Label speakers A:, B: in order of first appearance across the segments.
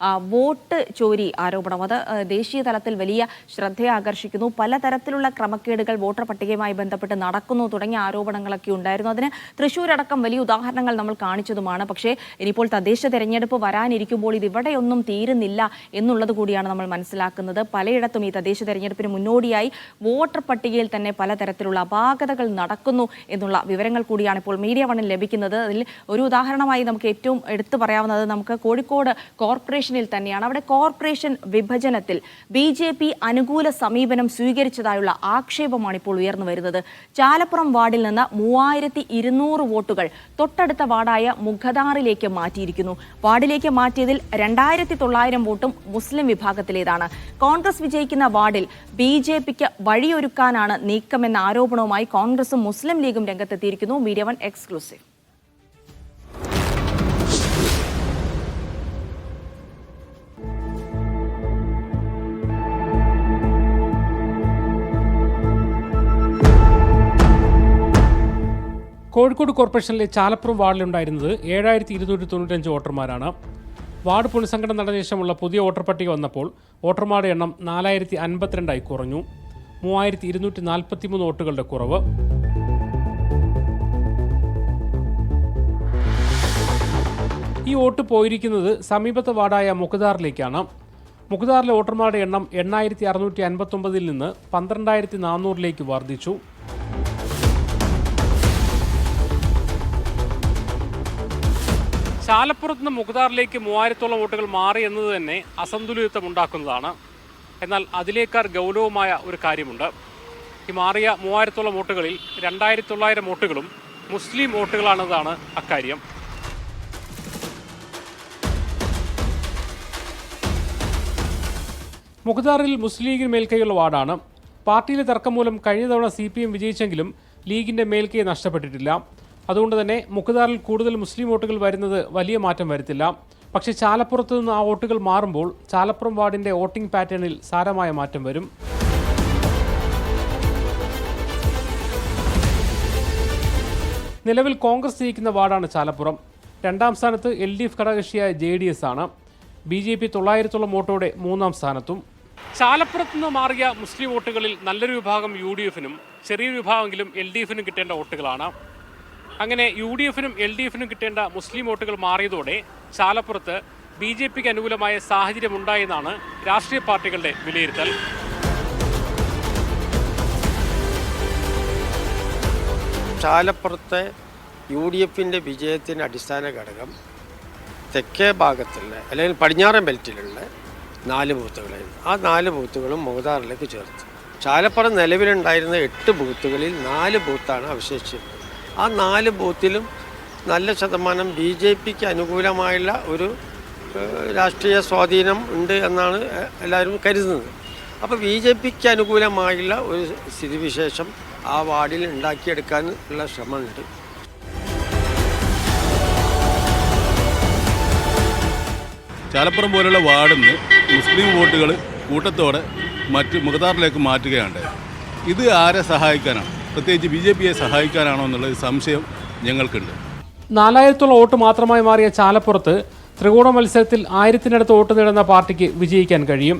A: Vote ചോരി ആരോപണം. അത് ദേശീയ തലത്തിൽ വലിയ ശ്രദ്ധയെ ആകർഷിക്കുന്നു പലതരത്തിലുള്ള ക്രമക്കേടുകൾ വോട്ടർ പട്ടികയുമായി ബന്ധപ്പെട്ട് നടക്കുന്നു തുടങ്ങിയ ആരോപണങ്ങളൊക്കെ ഉണ്ടായിരുന്നു. അതിന് തൃശ്ശൂരടക്കം വലിയ ഉദാഹരണങ്ങൾ നമ്മൾ കാണിച്ചതുമാണ്. പക്ഷേ ഇനിയിപ്പോൾ തദ്ദേശ തെരഞ്ഞെടുപ്പ് വരാനിരിക്കുമ്പോൾ ഇത് തീരുന്നില്ല എന്നുള്ളത് കൂടിയാണ് നമ്മൾ മനസ്സിലാക്കുന്നത്. പലയിടത്തും ഈ തദ്ദേശ തെരഞ്ഞെടുപ്പിന് മുന്നോടിയായി വോട്ടർ പട്ടികയിൽ തന്നെ പലതരത്തിലുള്ള അപാകതകൾ നടക്കുന്നു എന്നുള്ള വിവരങ്ങൾ കൂടിയാണ് ഇപ്പോൾ മീഡിയ വണ്ണിൽ ലഭിക്കുന്നത്. അതിൽ ഒരു ഉദാഹരണമായി നമുക്ക് ഏറ്റവും എടുത്തു പറയാവുന്നത് നമുക്ക് കോഴിക്കോട് കോർപ്പറേഷനിൽ തന്നെയാണ് അവിടെ കോർപ്പറേഷൻ വിഭജനത്തിൽ ബി ജെ പി അനുകൂല സമീപനം സ്വീകരിച്ചതായുള്ള ആക്ഷേപമാണ് ഇപ്പോൾ ഉയർന്നു വരുന്നത്. ചാലപ്പുറം വാർഡിൽ നിന്ന് മൂവായിരത്തി ഇരുന്നൂറ് വോട്ടുകൾ തൊട്ടടുത്ത വാർഡായ മുഖദാറിലേക്ക് മാറ്റിയിരിക്കുന്നു. വാർഡിലേക്ക് മാറ്റിയതിൽ രണ്ടായിരത്തി തൊള്ളായിരം വോട്ടും മുസ്ലിം വിഭാഗത്തിലേതാണ്. കോൺഗ്രസ് വിജയിക്കുന്ന വാർഡിൽ ബി ജെ പിക്ക് വഴിയൊരുക്കാനാണ് നീക്കമെന്ന ആരോപണവുമായി കോൺഗ്രസും മുസ്ലിം ലീഗും രംഗത്തെത്തിയിരിക്കുന്നു. Media One exclusive.
B: കോഴിക്കോട് കോർപ്പറേഷനിലെ ചാലപ്പുറം വാർഡിലുണ്ടായിരുന്നത് ഏഴായിരത്തി ഇരുന്നൂറ്റി തൊണ്ണൂറ്റഞ്ച് വോട്ടർമാരാണ്. വാർഡ് പുനഃസംഘടന നടന്ന ശേഷമുള്ള പുതിയ വോട്ടർ പട്ടിക വന്നപ്പോൾ വോട്ടർമാരുടെ എണ്ണം നാലായിരത്തി അൻപത്തിരണ്ടായി കുറഞ്ഞു. മൂവായിരത്തി ഇരുന്നൂറ്റി നാൽപ്പത്തി മൂന്ന് വോട്ടുകളുടെ കുറവ്. ഈ വോട്ട് പോയിരിക്കുന്നത് സമീപത്തെ വാർഡായ മുഖദാറിലേക്കാണ്. മുഖദാറിലെ വോട്ടർമാരുടെ എണ്ണം എണ്ണായിരത്തി അറുന്നൂറ്റി അൻപത്തൊമ്പതിൽ നിന്ന് പന്ത്രണ്ടായിരത്തി നാനൂറിലേക്ക് വർദ്ധിച്ചു. ചാലപ്പുറത്ത് നിന്ന് മുഖദാറിലേക്ക് മൂവായിരത്തോളം വോട്ടുകൾ മാറി എന്നത് തന്നെ അസന്തുലിതത്വം ഉണ്ടാക്കുന്നതാണ്. എന്നാൽ അതിലേക്കാർ ഗൗരവമായ ഒരു കാര്യമുണ്ട്. ഈ മാറിയ മൂവായിരത്തോളം വോട്ടുകളിൽ രണ്ടായിരത്തി തൊള്ളായിരം വോട്ടുകളും മുസ്ലിം വോട്ടുകളാണെന്നതാണ് അക്കാര്യം. മുഖദാറിൽ മുസ്ലിം ലീഗിന് മേൽക്കൈയുള്ള വാർഡാണ്. പാർട്ടിയിലെ തർക്കം മൂലം കഴിഞ്ഞ തവണ സി പി എം വിജയിച്ചെങ്കിലും ലീഗിന്റെ മേൽക്കൈ നഷ്ടപ്പെട്ടിട്ടില്ല. അതുകൊണ്ട് തന്നെ മുഖദാറിൽ കൂടുതൽ മുസ്ലിം വോട്ടുകൾ വരുന്നത് വലിയ മാറ്റം വരുത്തില്ല. പക്ഷേ ചാലപ്പുറത്ത് നിന്ന് ആ വോട്ടുകൾ മാറുമ്പോൾ ചാലപ്പുറം വാർഡിന്റെ വോട്ടിംഗ് പാറ്റേണിൽ സാരമായ മാറ്റം വരും. നിലവിൽ കോൺഗ്രസ് ജയിക്കുന്ന വാർഡാണ് ചാലപ്പുറം. രണ്ടാം സ്ഥാനത്ത് എൽ ഡി എഫ് ഘടകകക്ഷിയായ ജെ ഡി എസ് ആണ്. ബി ജെ പി തൊള്ളായിരത്തോളം വോട്ടോടെ മൂന്നാം സ്ഥാനത്തും. ചാലപ്പുറത്ത് നിന്ന് മാറിയ മുസ്ലിം വോട്ടുകളിൽ നല്ലൊരു വിഭാഗം യു ഡി എഫിനും ചെറിയൊരു വിഭാഗമെങ്കിലും എൽ ഡി എഫിനും കിട്ടേണ്ട വോട്ടുകളാണ്. അങ്ങനെ യു ഡി എഫിനും എൽ ഡി എഫിനും കിട്ടേണ്ട മുസ്ലിം വോട്ടുകൾ മാറിയതോടെ ചാലപ്പുറത്ത് ബി ജെ പിക്ക് അനുകൂലമായ സാഹചര്യമുണ്ടായെന്നാണ് രാഷ്ട്രീയ പാർട്ടികളുടെ വിലയിരുത്തൽ.
C: ചാലപ്പുറത്തെ യു ഡി എഫിന്റെ വിജയത്തിന്റെ അടിസ്ഥാന ഘടകം തെക്കേ ഭാഗത്തുള്ള അല്ലെങ്കിൽ പടിഞ്ഞാറൻ ബെൽറ്റിലുള്ള നാല് ബൂത്തുകളായിരുന്നു. ആ നാല് ബൂത്തുകളും മുഖദാറിലേക്ക് ചേർത്തു. ചാലപ്പുറം നിലവിലുണ്ടായിരുന്ന എട്ട് ബൂത്തുകളിൽ നാല് ബൂത്താണ് അവശേഷിച്ചിരുന്നത്. ആ നാല് ബൂത്തിലും നല്ല ശതമാനം ബി ജെ പിക്ക് അനുകൂലമായുള്ള ഒരു രാഷ്ട്രീയ സ്വാധീനം ഉണ്ട് എന്നാണ് എല്ലാവരും കരുതുന്നത്. അപ്പോൾ ബി ജെ പിക്ക് അനുകൂലമായുള്ള ഒരു സ്ഥിതിവിശേഷം ആ വാർഡിൽ ഉണ്ടാക്കിയെടുക്കാൻ ഉള്ള ശ്രമമുണ്ട്.
D: ചാലപ്പുറം പോലുള്ള വാർഡിൽ നിന്ന് മുസ്ലിം വോട്ടുകൾ കൂട്ടത്തോടെ മറ്റ് മുഖതാറിലേക്ക് മാറ്റുകയാണ്. ഇത് ആരെ സഹായിക്കാനാണ്? പ്രത്യേകിച്ച് ബി ജെ പിയെ സഹായിക്കാനാണോ എന്നുള്ള സംശയം ഞങ്ങൾക്കുണ്ട്.
B: നാലായിരത്തോളം വോട്ട് മാത്രമായി മാറിയ ചാലപ്പുറത്ത് ത്രികോണ മത്സരത്തിൽ ആയിരത്തിനടുത്ത് വോട്ട് നേടുന്ന പാർട്ടിക്ക് വിജയിക്കാൻ കഴിയും.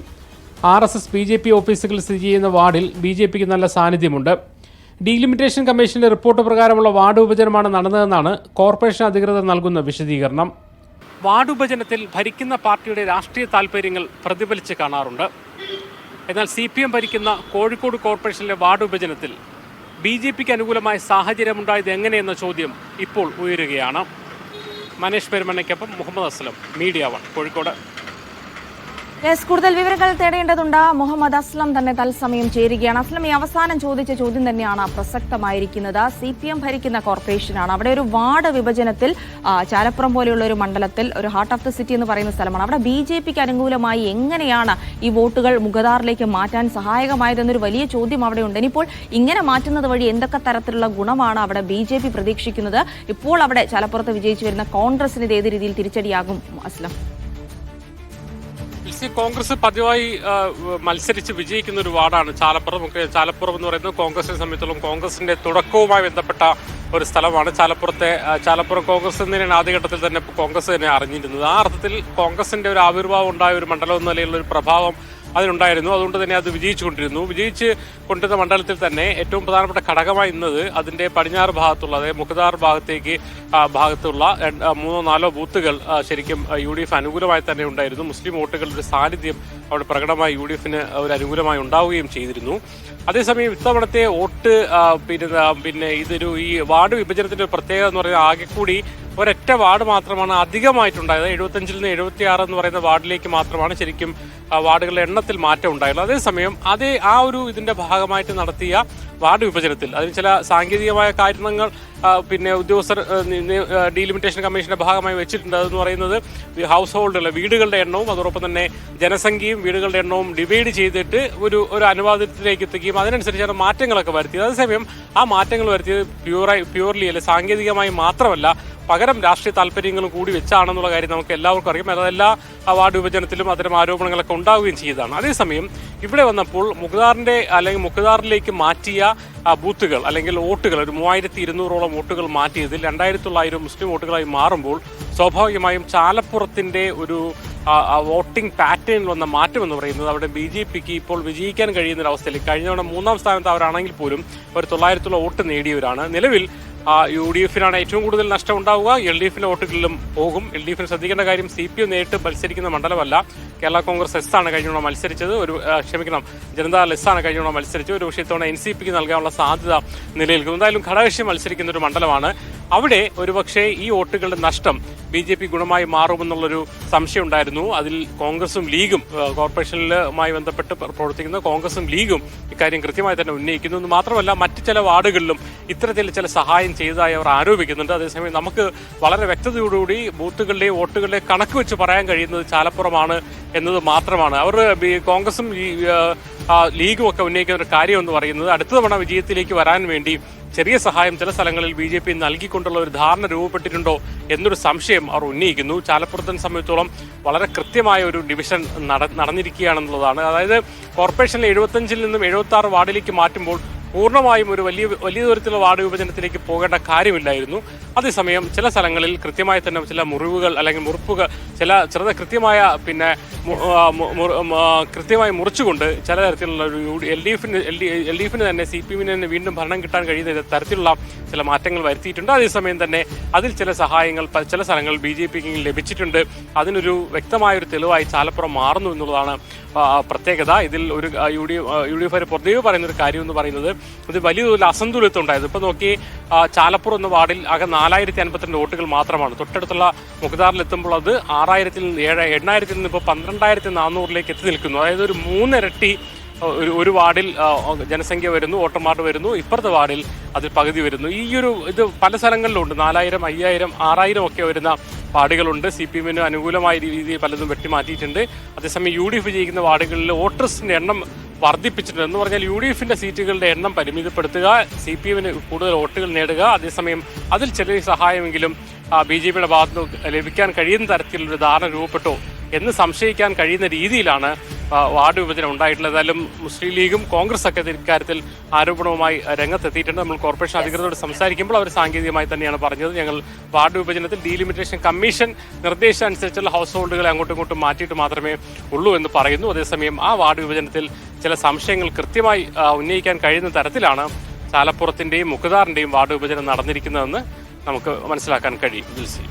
B: R S S B J P ഓഫീസുകൾ സ്ഥിതി ചെയ്യുന്ന വാർഡിൽ ബി ജെ പിക്ക് നല്ല സാന്നിധ്യമുണ്ട്. ഡീലിമിറ്റേഷൻ കമ്മീഷന്റെ റിപ്പോർട്ട് പ്രകാരമുള്ള വാർഡ് വിഭജനമാണ് നടന്നതെന്നാണ് കോർപ്പറേഷൻ അധികൃതർ നൽകുന്ന വിശദീകരണം. വാർഡ് വിഭജനത്തിൽ ഭരിക്കുന്ന പാർട്ടിയുടെ രാഷ്ട്രീയ താൽപ്പര്യങ്ങൾ പ്രതിഫലിച്ച് കാണാറുണ്ട്. എന്നാൽ സി ഭരിക്കുന്ന കോഴിക്കോട് കോർപ്പറേഷനിലെ വാർഡ് വിഭജനത്തിൽ ബി ജെ പിക്ക് അനുകൂലമായ സാഹചര്യമുണ്ടായത് എങ്ങനെയെന്ന ചോദ്യം ഇപ്പോൾ ഉയരുകയാണ്. മനേഷ് പെരുമണ്ണയ്ക്കൊപ്പം Muhammad Aslam Media One Kozhikode.
A: Yes കൂടുതൽ വിവരങ്ങൾ തേടേണ്ടതുണ്ട്. മുഹമ്മദ് അസ്ലം തന്നെ തത്സമയം ചേരുകയാണ്. അസ്ലം ഈ അവസാനം ചോദിച്ച ചോദ്യം തന്നെയാണ് പ്രസക്തമായിരിക്കുന്നത്. സി പി എം ഭരിക്കുന്ന കോർപ്പറേഷനാണ്. അവിടെ ഒരു വാർഡ് വിഭജനത്തിൽ ചാലപ്പുറം പോലെയുള്ള ഒരു മണ്ഡലത്തിൽ ഒരു ഹാർട്ട് ഓഫ് ദി സിറ്റി എന്ന് പറയുന്ന സ്ഥലമാണ്. അവിടെ ബി ജെ പിക്ക് അനുകൂലമായി എങ്ങനെയാണ് ഈ വോട്ടുകൾ മുഖദാറിലേക്ക് മാറ്റാൻ സഹായകമായതെന്നൊരു വലിയ ചോദ്യം അവിടെ ഉണ്ട് ഇനിയിപ്പോൾ ഇങ്ങനെ മാറ്റുന്നത് വഴി എന്തൊക്കെ തരത്തിലുള്ള ഗുണമാണ് അവിടെ ബി ജെ പി പ്രതീക്ഷിക്കുന്നത്? ഇപ്പോൾ അവിടെ ചാലപ്പുറത്ത് വിജയിച്ചു വരുന്ന കോൺഗ്രസിന് ഏത് രീതിയിൽ തിരിച്ചടിയാകും അസ്ലം?
B: സി കോൺഗ്രസ് പതിവായി മത്സരിച്ച് വിജയിക്കുന്ന ഒരു വാർഡാണ് ചാലപ്പുറം. ചാലപ്പുറം എന്ന് പറയുന്നത് കോൺഗ്രസിനെ സംബന്ധിച്ചോളം കോൺഗ്രസിന്റെ തുടക്കവുമായി ബന്ധപ്പെട്ട ഒരു സ്ഥലമാണ് ചാലപ്പുറത്തെ ചാലപ്പുറം കോൺഗ്രസ് എന്നതിനാണ് ആദ്യഘട്ടത്തിൽ തന്നെ കോൺഗ്രസ് തന്നെ അറിഞ്ഞിരുന്നത്. ആ അർത്ഥത്തിൽ കോൺഗ്രസിന്റെ ഒരു ആവിർഭാവം ഉണ്ടായ ഒരു മണ്ഡലം എന്ന നിലയിലുള്ള ഒരു പ്രഭാവം അതിനുണ്ടായിരുന്നു. അതുകൊണ്ട് തന്നെ അത് വിജയിച്ചുകൊണ്ടിരുന്നു. വിജയിച്ച് കൊണ്ടിരുന്ന മണ്ഡലത്തിൽ തന്നെ ഏറ്റവും പ്രധാനപ്പെട്ട ഘടകമായി ഇന്നത് അതിന്റെ പടിഞ്ഞാറ് ഭാഗത്തുള്ള അതായത് മുഖദാർ ഭാഗത്തേക്ക് ഭാഗത്തുള്ള മൂന്നോ നാലോ ബൂത്തുകൾ ശരിക്കും യു ഡി എഫ് അനുകൂലമായി തന്നെ ഉണ്ടായിരുന്നു. മുസ്ലിം വോട്ടുകളുടെ സാന്നിധ്യം അവിടെ പ്രകടമായി യു ഡി എഫിന് ഒരു അനുകൂലമായി ഉണ്ടാവുകയും ചെയ്തിരുന്നു. അതേസമയം ഇത്തവണത്തെ വോട്ട് പിന്നെ പിന്നെ ഇതൊരു ഈ വാർഡ് വിഭജനത്തിന്റെ പ്രത്യേകത എന്ന് പറയുന്നത് ആകെ കൂടി ഒരൊറ്റ വാർഡ് മാത്രമാണ് അധികമായിട്ടുണ്ടായത്. എഴുപത്തഞ്ചിൽ നിന്ന് എഴുപത്തി ആറ് എന്ന് പറയുന്ന വാർഡിലേക്ക് മാത്രമാണ് ശരിക്കും വാർഡുകളുടെ എണ്ണത്തിൽ മാറ്റം ഉണ്ടായുള്ളത് അതേസമയം അതേ ആ ഒരു ഇതിന്റെ ഭാഗമായിട്ട് നടത്തിയ വാർഡ് വിഭജനത്തിൽ അതിന് ചില സാങ്കേതികമായ കാരണങ്ങൾ പിന്നെ ഉദ്യോഗസ്ഥർ ഡീലിമിറ്റേഷൻ കമ്മീഷന്റെ ഭാഗമായി വെച്ചിട്ടുണ്ട്. അതെന്ന് പറയുന്നത് ഹൗസ് ഹോൾഡുകളെ വീടുകളുടെ എണ്ണവും അതോടൊപ്പം തന്നെ ജനസംഖ്യയും വീടുകളുടെ എണ്ണവും ഡിവൈഡ് ചെയ്തിട്ട് ഒരു ഒരു അനുവാദത്തിലേക്ക് എത്തുകയും അതിനനുസരിച്ചാണ് മാറ്റങ്ങളൊക്കെ വരുത്തിയത്. അതേസമയം ആ മാറ്റങ്ങൾ വരുത്തിയത് പ്യൂറായി പ്യൂർലി അല്ലെ സാങ്കേതികമായി മാത്രമല്ല പകരം രാഷ്ട്രീയ താല്പര്യങ്ങളും കൂടി വെച്ചാണെന്നുള്ള കാര്യം നമുക്ക് എല്ലാവർക്കും അറിയാം. അതെല്ലാ വാർഡ് വിഭജനത്തിലും അത്തരം ആരോപണങ്ങളൊക്കെ ഉണ്ടാവുകയും ചെയ്തതാണ്. അതേസമയം ഇവിടെ വന്നപ്പോൾ മുഖദാറിന്റെ അല്ലെങ്കിൽ മുഖദാറിലേക്ക് മാറ്റിയ ബൂത്തുകൾ അല്ലെങ്കിൽ വോട്ടുകൾ ഒരു മൂവായിരത്തി ഇരുന്നൂറോളം വോട്ടുകൾ മാറ്റിയതിൽ രണ്ടായിരത്തി തൊള്ളായിരം മുസ്ലിം വോട്ടുകളായി മാറുമ്പോൾ സ്വാഭാവികമായും ചാലപ്പുറത്തിന്റെ ഒരു വോട്ടിംഗ് പാറ്റേണിൽ വന്ന മാറ്റം എന്ന് പറയുന്നത് അവിടെ ബി ജെ പിക്ക് ഇപ്പോൾ വിജയിക്കാൻ കഴിയുന്ന ഒരു അവസ്ഥയിൽ കഴിഞ്ഞ തവണ മൂന്നാം സ്ഥാനത്ത് അവരാണെങ്കിൽ പോലും ഒരു തൊള്ളായിരത്തോളം വോട്ട് നേടിയവരാണ്. നിലവിൽ യു ഡി എഫിനാണ് ഏറ്റവും കൂടുതൽ നഷ്ടം ഉണ്ടാവുക എൽ ഡി എഫിന്റെ വോട്ടുകളിലും പോകും. എൽ ഡി എഫിന് ശ്രദ്ധിക്കേണ്ട കാര്യം സി പി എം നേരിട്ട് മത്സരിക്കുന്ന മണ്ഡലമല്ല. കേരള കോൺഗ്രസ് എസ് ആണ് കഴിഞ്ഞ മത്സരിച്ചത്. ഒരു ക്ഷമിക്കണം ജനതാ എസ് ആണ് കഴിഞ്ഞ മത്സരിച്ചത്. ഒരു ഇത്തവണ എൻ സി പിക്ക് നൽകാനുള്ള സാധ്യത നിലനിൽക്കുന്നു. എന്തായാലും ഘടകക്ഷി മത്സരിക്കുന്ന ഒരു മണ്ഡലമാണ്. അവിടെ ഒരുപക്ഷെ ഈ വോട്ടുകളുടെ നഷ്ടം ബി ജെ പി ഗുണമായി മാറുമെന്നുള്ളൊരു സംശയം ഉണ്ടായിരുന്നു. അതിൽ കോൺഗ്രസും ലീഗും കോർപ്പറേഷനിലുമായി ബന്ധപ്പെട്ട് പ്രവർത്തിക്കുന്ന കോൺഗ്രസും ലീഗും ഇക്കാര്യം കൃത്യമായി തന്നെ ഉന്നയിക്കുന്നു. എന്ന് മാത്രമല്ല മറ്റ് ചില വാർഡുകളിലും ഇത്തരത്തിൽ ചില സഹായം ചെയ്തതായി അവർ ആരോപിക്കുന്നുണ്ട്. അതേസമയം നമുക്ക് വളരെ വ്യക്തതയോടുകൂടി ബൂത്തുകളുടെയും വോട്ടുകളുടെയും കണക്ക് വെച്ച് പറയാൻ കഴിയുന്നത് ചാലപ്പുറമാണ് എന്നത് മാത്രമാണ്. അവർ കോൺഗ്രസും ലീഗും ഒക്കെ ഉന്നയിക്കുന്ന ഒരു കാര്യം എന്ന് പറയുന്നത് അടുത്ത തവണ വിജയത്തിലേക്ക് വരാൻ വേണ്ടി ചെറിയ സഹായം ചില സ്ഥലങ്ങളിൽ ബി ജെ പി നൽകിക്കൊണ്ടുള്ള ഒരു ധാരണ രൂപപ്പെട്ടിട്ടുണ്ടോ എന്നൊരു സംശയം അവർ ഉന്നയിക്കുന്നു. ചാലപ്പുറത്തിനെ സംബന്ധിച്ചോളം വളരെ കൃത്യമായ ഒരു ഡിവിഷൻ നട നടന്നിരിക്കുകയാണെന്നുള്ളതാണ്. അതായത് കോർപ്പറേഷനിലെ എഴുപത്തഞ്ചിൽ നിന്നും എഴുപത്തി വാർഡിലേക്ക് മാറ്റുമ്പോൾ പൂർണമായും ഒരു വലിയ വലിയ തരത്തിലുള്ള വാർഡ് വിഭജനത്തിലേക്ക് പോകേണ്ട കാര്യമില്ലായിരുന്നു. അതേസമയം ചില സ്ഥലങ്ങളിൽ കൃത്യമായി തന്നെ ചില മുറിവുകൾ അല്ലെങ്കിൽ മുറിപ്പുകൾ ചില ചെറുത കൃത്യമായ പിന്നെ കൃത്യമായി മുറിച്ചുകൊണ്ട് ചില തരത്തിലുള്ള ഒരു എൽ ഡി എഫിന് എൽ ഡി എഫിന് തന്നെ സി പി എമ്മിന് തന്നെ വീണ്ടും ഭരണം കിട്ടാൻ കഴിയുന്ന തരത്തിലുള്ള ചില മാറ്റങ്ങൾ വരുത്തിയിട്ടുണ്ട്. അതേസമയം തന്നെ അതിൽ ചില സഹായങ്ങൾ ചില സ്ഥലങ്ങളിൽ ബി ജെ പിക്ക് ലഭിച്ചിട്ടുണ്ട്. അതിനൊരു വ്യക്തമായൊരു തെളിവായി ചാലപ്പുറം മാറുന്നു എന്നുള്ളതാണ് പ്രത്യേകത. ഇതിൽ ഒരു U D U D F പുറത്തേക്ക് പറയുന്ന ഒരു കാര്യം എന്ന് പറയുന്നത് ഇത് വലിയ തോതിൽ അസന്തുലിതം ഉണ്ടായത്. ഇപ്പൊ നോക്കി ചാലപ്പുറം എന്ന വാർഡിൽ ആകെ നാലായിരത്തി അൻപത്തിരണ്ട് വോട്ടുകൾ മാത്രമാണ്. തൊട്ടടുത്തുള്ള മുഖദാറിൽ എത്തുമ്പോൾ അത് ആറായിരത്തിൽ ഏഴ് എണ്ണായിരത്തിൽ നിന്ന് ഇപ്പോൾ പന്ത്രണ്ടായിരത്തി നാനൂറിലേക്ക് എത്തി നിൽക്കുന്നു. അതായത് ഒരു മൂന്നിരട്ടി ഒരു ഒരു വാർഡിൽ ജനസംഖ്യ വരുന്നു വോട്ടർമാർ വരുന്നു ഇപ്പുറത്തെ വാർഡിൽ അതിൽ പകുതി വരുന്നു. ഈ ഒരു ഇത് പല സ്ഥലങ്ങളിലും ഉണ്ട് നാലായിരം അയ്യായിരം ആറായിരം ഒക്കെ വരുന്ന വാർഡുകളുണ്ട്. സി പി എമ്മിന് അനുകൂലമായ രീതിയിൽ പലതും വെട്ടിമാറ്റിയിട്ടുണ്ട്. അതേസമയം യു ഡി എഫ് ജയിക്കുന്ന വാർഡുകളിൽ വോട്ടേഴ്സിന്റെ എണ്ണം വർദ്ധിപ്പിച്ചിട്ടുണ്ട്. എന്ന് പറഞ്ഞാൽ യു ഡി എഫിന്റെ സീറ്റുകളുടെ എണ്ണം പരിമിതപ്പെടുത്തുക സി പി എമ്മിന് കൂടുതൽ വോട്ടുകൾ നേടുക അതേസമയം അതിൽ ചെറിയ സഹായമെങ്കിലും ബി ജെ പിയുടെ ഭാഗത്ത് ലഭിക്കാൻ കഴിയുന്ന തരത്തിലൊരു ധാരണ രൂപപ്പെട്ടോ എന്ന് സംശയിക്കാൻ കഴിയുന്ന രീതിയിലാണ് വാർഡ് വിഭജനം ഉണ്ടായിട്ടുള്ളത് ഏതായാലും മുസ്ലിം ലീഗും കോൺഗ്രസ് ഒക്കെ ഇക്കാര്യത്തിൽ ആരോപണവുമായി രംഗത്തെത്തിയിട്ടുണ്ട്. നമ്മൾ കോർപ്പറേഷൻ അധികൃതരോട് സംസാരിക്കുമ്പോൾ അവർ സാങ്കേതികമായി തന്നെയാണ് പറഞ്ഞത്. ഞങ്ങൾ വാർഡ് വിഭജനത്തിൽ ഡീലിമിറ്റേഷൻ കമ്മീഷൻ നിർദ്ദേശം അനുസരിച്ചുള്ള ഹൗസ് ഹോൾഡുകളെ അങ്ങോട്ടും ഇങ്ങോട്ടും മാറ്റിയിട്ട് മാത്രമേ ഉള്ളൂ എന്ന് പറയുന്നു. അതേസമയം ആ വാർഡ് വിഭജനത്തിൽ ചില സംശയങ്ങൾ കൃത്യമായി ഉന്നയിക്കാൻ കഴിയുന്ന തരത്തിലാണ് ചാലപ്പുറത്തിന്റെയും മുഖദാറിന്റെയും വാർഡ് വിഭജനം നടന്നിരിക്കുന്നതെന്ന് നമുക്ക് മനസ്സിലാക്കാൻ കഴിയും. ദിൽസി